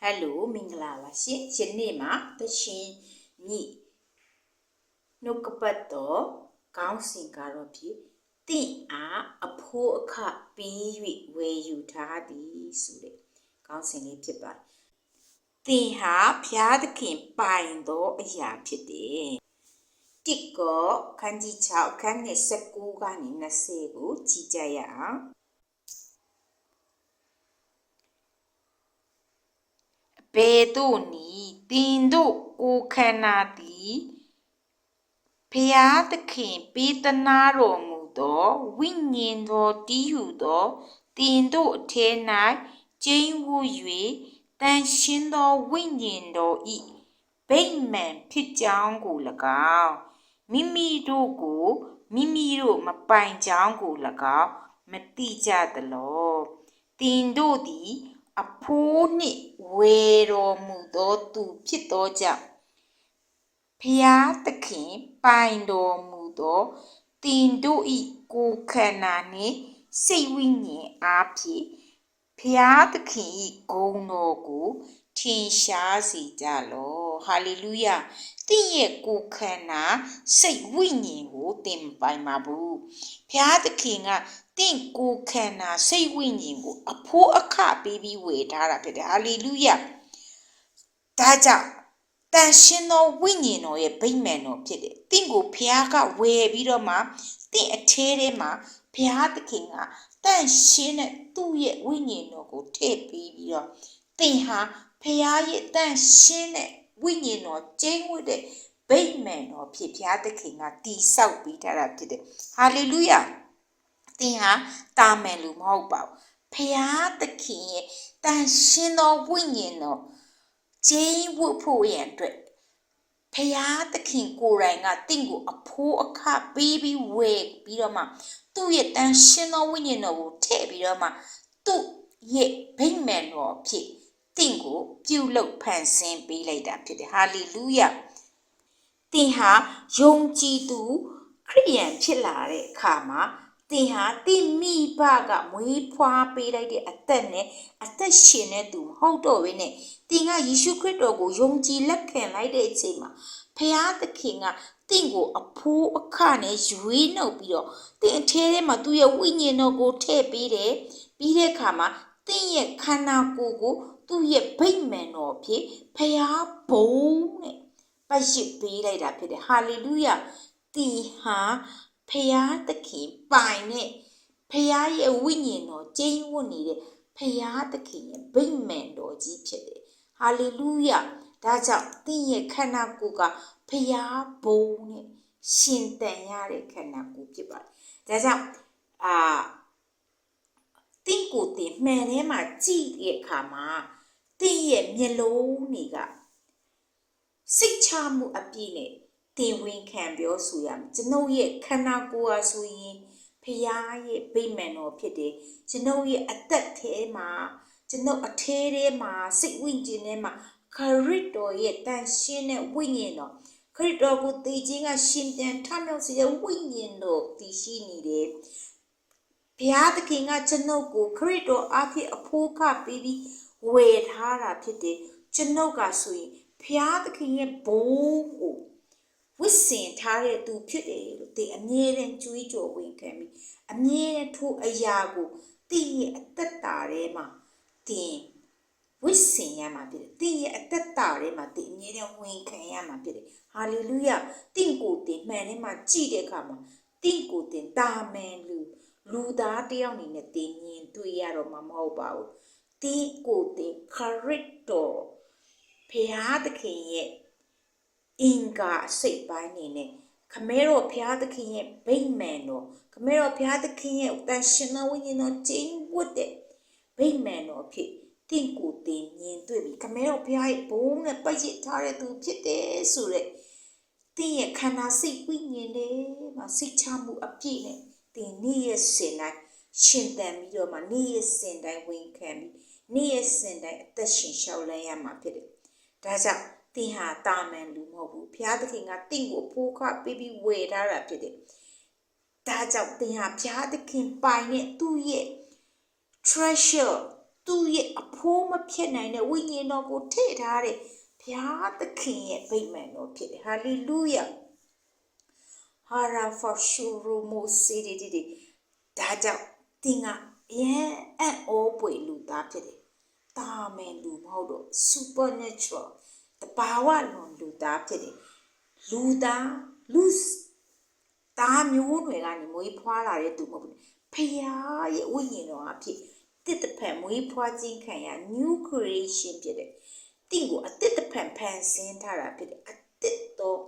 ဟယ်လိုမင်္ဂလာပါရှင်ယနေ့မှာသရှင်ညိနှုတ်ကပတ်တော်ခေါင်းစဉ်ကတော့ဖြစ်တင့်အားအဖိုးအခပေး၍ဝယ်ယူထားသည်ဆိုတဲ့ခေါင်းစဉ်လေးဖြစ်ပါတယ်တင်ဟာဖျားသခင်ပိုင်သောအရာဖြစ်တယ်တစ်ကောခန်းကြီး6ခန်းငယ်19ကနေ20ကိုကြည့်ကြရအောင် ဘယ်သို့နီတင်တို့ကိုခန္ဓာသည်ဖျားသခင်ပေးသနာတော်မူသောဝိညာဉ်တော်တည်ဟုသောတင်တို့အထဲ၌ကျင်းဝူ၍တန်ရှင်းသောဝိညာဉ်တော်ဤဗိမ့်မှန်ဖြစ်ကြောင်းကို၎င်းမိမိတို့ကိုမိမိတို့မပိုင်ကြောင်းကို၎င်းမတိကြသလောတင်တို့သည် အဖိုးနှင့်ဝေတော်မူသောသူဖြစ်သောကြောင့်ဖျားသခင်ပိုင်တော်မူသောတင်တို့ဤကိုယ်ခန္ဓာနှင့်စိတ်ဝိညာဉ်အားဖြင့်ဖျားသခင်ဤဂုဏ်တော်ကိုထင်ရှားစေကြလော ဟာလေလုယတင့်ရဲ့ကိုယ်ခန္ဓာစိတ်ဝိညာဉ်ကိုတင်ပိုင်ပါဘူးဖျားသခင်ကတင့်ကိုယ်ခန္ဓာစိတ်ဝိညာဉ်ကိုအဖိုးအခပေးပြီးဝေထားတာဖြစ်တယ်ဟာလေလုယဒါကြောင့်တန်ရှင်သောဝိညာဉ်တော်ရဲ့ဗိမ္မာန်တော်ဖြစ်တယ်တင့်ကိုဖျားကဝယ်ပြီးတော့မှတင့်အထဲထဲမှာဘုရားသခင်ကတန့်ရှင်းတဲ့သူ့ရဲ့ဝိညာဉ်တော်ကိုထည့်ပေးပြီးတော့သင်ဟာဖရားရဲ့တန့်ရှင်းတဲ့ ဝိညာဉ်တော်ကျင်းဝတ်တဲ့ဗိမာန်တော်ဖြစ်ဘုရားသခင်ကတည်ဆောက်ပေးထားတာဖြစ်တယ်ဟာလေလုယာသင်ဟာတာမန်လူမဟုတ်ပါဘူးဖရားသခင်ရဲ့တန်ရှင်းသောဝိညာဉ်တော်ကျင်းဝတ်ဖို့ရန်အတွက်ဖရာသခင်ကိုယ်တိုင်ကတင့်ကိုအဖိုးအခပေးပြီးဝယ်ပြီးတော့မှသူ့ရဲ့တန်ရှင်းသောဝိညာဉ်တော်ကိုထည့်ပြီးတော့မှသူ့ရဲ့ဗိမ္မာန်တော်ဖြစ် တင့်ကိုပြုလုပ်ဖန်ဆင်းပေးလိုက်တာဖြစ်တယ်ဟာလေလုယတင်ဟာယုံကြည်သူခရိယန်ဖြစ်လာတဲ့အခါမှာတင်ဟာတင်မိဘကမွေးဖွားပေးလိုက်တဲ့အသက်နဲ့အသက်ရှင်တဲ့သူမဟုတ်တော့ဘဲနဲ့တင်ကယေရှုခရစ်တော်ကိုယုံကြည်လက်ခံလိုက်တဲ့အချိန်မှာဖျားသခင်ကတင့်ကိုအဖိုးအခနဲ့ရွေးနှုတ်ပြီးတော့တင်အထဲထဲမှာသူ့ရဲ့ဝိညာဉ်တော်ကိုထည့်ပေးတယ်ပြီးတဲ့အခါမှာတင့်ရဲ့ခန္ဓာကိုယ်ကို သူ့ရဲ့ဗိမ့်မှန်တော်ဖြစ်ဖျားဘုံနဲ့ပတ်ရစ်ပေးလိုက်တာဖြစ်တယ်ဟာလေလုယတီဟာဖျားသခင်ပိုင်နဲ့ဖျားရဲ့ဝိညာဉ်တော်ကျင်းဝတ်နေတဲ့ဖျားသခင်ရဲ့ဗိမ့်မှန်တော်ကြီးဖြစ်တယ်ဟာလေလုယဒါကြောင့်သင်ရဲ့ခန္ဓာကိုယ်ကဖျားဘုံနဲ့ရှင်တန်ရတဲ့ခန္ဓာကိုယ်ဖြစ်ပါတယ်ဒါကြောင့်အာတင့်ကိုယ်တင်မှန်ထဲမှာကြည့်တဲ့အခါမှာ တင့်ရဲ့မျက်လုံးတွေကစိတ်ချမှုအပြည့်နဲ့တင်ဝင်ခံပြောဆိုရမယ်ကျွန်ုပ်ရဲ့ခန္ဓာကိုယ်ဟာဆိုရင်ဖရာရဲ့ဗိမာန်တော်ဖြစ်တယ်ကျွန်ုပ်ရဲ့အသက်ထဲမှာကျွန်ုပ်အထဲထဲမှာစိတ်ဝိညာဉ်ထဲမှာခရစ်တော်ရဲ့တန်ရှင်းတဲ့ဝိညာဉ်တော်ခရစ်တော်ကိုတည်ခြင်းကရှင်ပြန်ထမြောက်စေတဲ့ဝိညာဉ်တော်တည်ရှိနေတယ်ဘုရားသခင်ကကျွန်ုပ်ကိုခရစ်တော်အားဖြင့်အဖိုးခပေးပြီး ဝယ်ထားတာဖြစ်တယ်ကျွန်ုပ်ကဆိုရင်ဘုရားသခင်ရဲ့ဘိုးကိုဝစ်စင်ထားတဲ့သူဖြစ်တယ်လို့ဒီအမြဲတမ်းကြွေးကြော်ဝင်ခံပြီးအမြဲတမ်းထိုအရာကိုတည်ရဲ့အသက်တာထဲမှာတင်ဝစ်စင်ရမှာဖြစ်တယ်။တင်းရဲ့အသက်တာထဲမှာတင်းအမြဲတမ်းဝင်ခံရမှာဖြစ်တယ်။ဟာလေလုယ။တင့်ကိုတင်မှန်ထဲမှာကြည့်တဲ့အခါမှာတင့်ကိုတင်တာမန်လူလူသားတယောက်အနေနဲ့တင်မြင်တွေ့ရတော့မှာမဟုတ်ပါဘူး။ တင်းကိုတင်ခရစ်တော်ဖရာသခင်ရဲ့အင်္ဂါစိတ်ပိုင်းနေနဲ့ခမဲတော်ဘုရားသခင်ရဲ့ဗိမ္မာန်တော်ခမဲတော်ဘုရားသခင်ရဲ့တန်ရှင်သောဝိညာဉ်တော်ကျင်းဝတ်တဲ့ဗိမ္မာန်တော်ဖြစ်တင့်ကိုတင်မြင်တွေ့ပြီခမဲတော်ဘုရားရဲ့ဘုံနဲ့ပတ်ရစ်ထားတဲ့သူဖြစ်တယ်ဆိုတဲ့တင်းရဲ့ခန္ဓာစိတ်ဝိညာဉ်တွေမှာစိတ်ချမှုအပြည့်နဲ့တင်နေ့ရဲ့စင်တိုင်းရှင်တန်ပြီးတော့မှနေ့ရဲ့စင်တိုင်းဝင်ခံပြီး နေ့ရဲ့စင်တိုင်းအသက်ရှင်ရှောက်လန်းရမှာဖြစ်တယ်ဒါကြောင့်တင်ဟာတာမန်လူမဟုတ်ဘူးဘုရားသခင်ကတင့်ကိုဖိုးခပေးပြီးဝယ်ထားတာဖြစ်တယ်ဒါကြောင့်တင်ဟာဘုရားသခင်ပိုင်တဲ့သူ့ရဲ့ treasure သူ့ရဲ့အဖိုးမဖြစ်နိုင်တဲ့ဝိညာဉ်တော်ကိုထည့်ထားတဲ့ဘုရားသခင်ရဲ့ဗိမာန်တော်ဖြစ်တယ်ဟာလေလုယာဟာရာဖောရှူရူမိုစီဒီဒီဒီဒါကြောင့်တင်က အရင်အံ့ဩပွေလူသားဖြစ်တယ်တာမယ်လူမဟုတ်တော့ supernatural တဘာဝလွန်လူသားဖြစ်တယ်လူသားလူသားမျိုးနွယ်ကနေမွေးဖွားလာတဲ့သူမဟုတ်ဘူးဖခင်ရဲ့ဝိညာဉ်တော်အဖြစ်တစ်တဖန်မွေးဖွားခြင်းခံရ new creation ဖြစ်တယ်တင့်ကိုအတစ်တဖန်ဖန်ဆင်းထားတာဖြစ်တယ်အတစ်တော့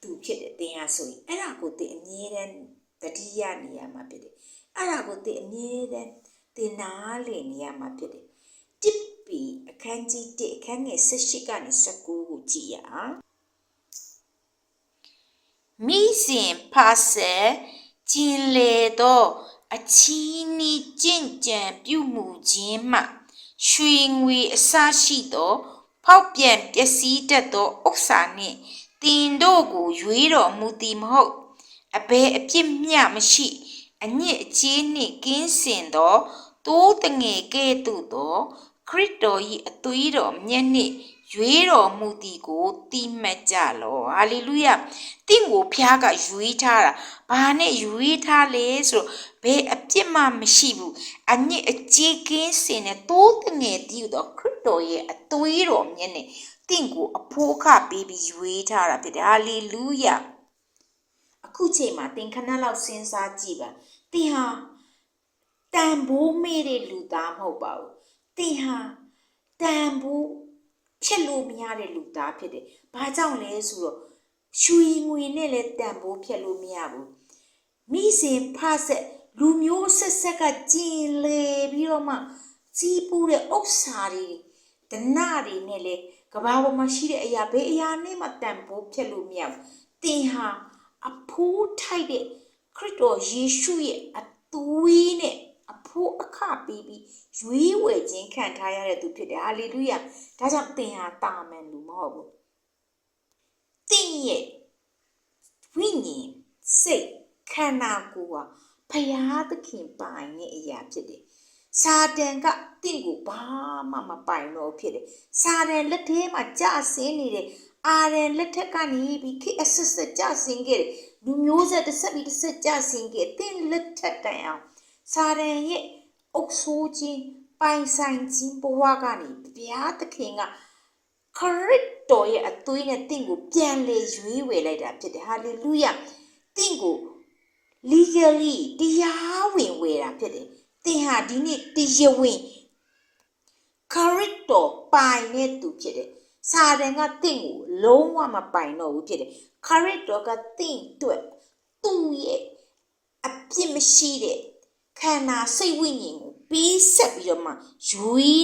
သူဖြစ်တယ်တင်ရဆိုရင်အဲ့ဒါကိုတင်အမြဲတမ်းတတိယနေရာမှာဖြစ်တယ် အဲ့ဒါကိုတင်အမြဲတမ်းတင်နာလေနေရာမှာဖြစ်တယ်တစ်ပီအခန်းကြီး1အခန်းငယ်18ကနေ19ကိုကြည့်ရအောင်မိစဉ်ဖာဆယ်ကျင်လေသောအချီးနီးကြင့်ကြံပြုမှုခြင်းမှရွှေငွေအစရှိသော ဖောက်ပြန်ပျက်စီးတတ်သောဥစ္စာနှင့်တင်တို့ကိုရွေးတော်မူသည်မဟုတ်အဘယ်အပြစ်မျှမရှိ အညစ်အကြေးနှင့်ကင်းစင်သောတိုးတငယ်ကဲ့သို့သော ခရစ်တော်၏အသွေးတော်မြတ်နှင့်ရွေးတော်မူသည်ကိုတိမှတ်ကြလောဟာလေလုယတင့်ကိုဖျားကရွေးထားတာဘာနဲ့ရွေးထားလဲဆိုတော့ဘယ်အပြစ်မှမရှိဘူးအညစ်အကြေးကင်းစင်တဲ့တိုးတငယ်တည်သောခရစ်တော်ရဲ့အသွေးတော်မြတ်နဲ့တင့်ကိုအဖိုးခပေးပြီးရွေးထားတာဖြစ်တယ်ဟာလေလုယအ ခုချိန်မှာသင်ခဏလောက်စဉ်းစားကြည့်ပါသင်ဟာတန်ဖိုးမေ့တဲ့လူသားမဟုတ်ပါဘူးသင်ဟာတန်ဖိုးဖြစ်လို့မရတဲ့လူသားဖြစ်တယ်။ဘာကြောင့်လဲဆိုတော့ရွှေငွေနဲ့လည်းတန်ဖိုးဖြစ်လို့မရဘူး။မိစဉ်ဖဆက်လူမျိုးဆက်ဆက်ကကျင်လေပြီးတော့မှစီးပူးတဲ့ဥစ္စာတွေဒနာတွေနဲ့လည်းကဘာပေါ်မှာရှိတဲ့အရာဘယ်အရာနဲ့မှတန်ဖိုးဖြစ်လို့မရဘူး။သင်ဟာ အဖိုးထိုက်တဲ့ခရစ်တော်ယေရှုရဲ့အသွေးနဲ့အဖိုးအခပေးပြီးရွေးဝယ်ခြင်းခံထားရတဲ့သူဖြစ်တယ်ဟာလေလုယာဒါကြောင့်သင်ဟာတာမန်လူမဟုတ်ဘူးသင်ရဲ့ဝိညာဉ်စိတ်ခန္ဓာကိုယ်ဟာဖယားသခင်ပိုင်တဲ့အရာဖြစ်တယ်စာတန်ကတင့်ကိုဘာမှမပိုင်တော့ဖြစ်တယ်စာတန်လက်ထဲမှာကြဆင်းနေတဲ့ အာရန်လက်ထက်ကနေပြီးခေအဆက်ဆက်ကြဆင်းခဲ့တယ်လူမျိုးဆက်တစ်ဆက်ပြီးတစ်ဆက်ကြဆင်းခဲ့တင့်လက်ထက်တိုင်အောင်စာရန်ရဲ့အုပ်ဆိုးခြင်းပိုင်ဆိုင်ခြင်းဘဝကနေဘုရားသခင်ကခရစ်တော်ရဲ့အသွေးနဲ့တင့်ကိုပြန်လေရွေးဝယ်လိုက်တာဖြစ်တယ်ဟာလေလုယတင့်ကို legally တရားဝင်ဝယ်တာဖြစ်တယ်တင်ဟာဒီနေ့တရားဝင်ခရစ်တော်ပိုင်တဲ့သူဖြစ်တယ် စာတန်ကတင့်ကိုလုံးဝမပိုင်တော့ဘူးဖြစ်တယ်ခရစ်တော်ကတင့်အတွက်သူ့ရဲ့အပြစ်မရှိတဲ့ခန္ဓာစိတ်ဝိညာဉ်ကိုပေးဆက်ပြီးတော့မှရွေး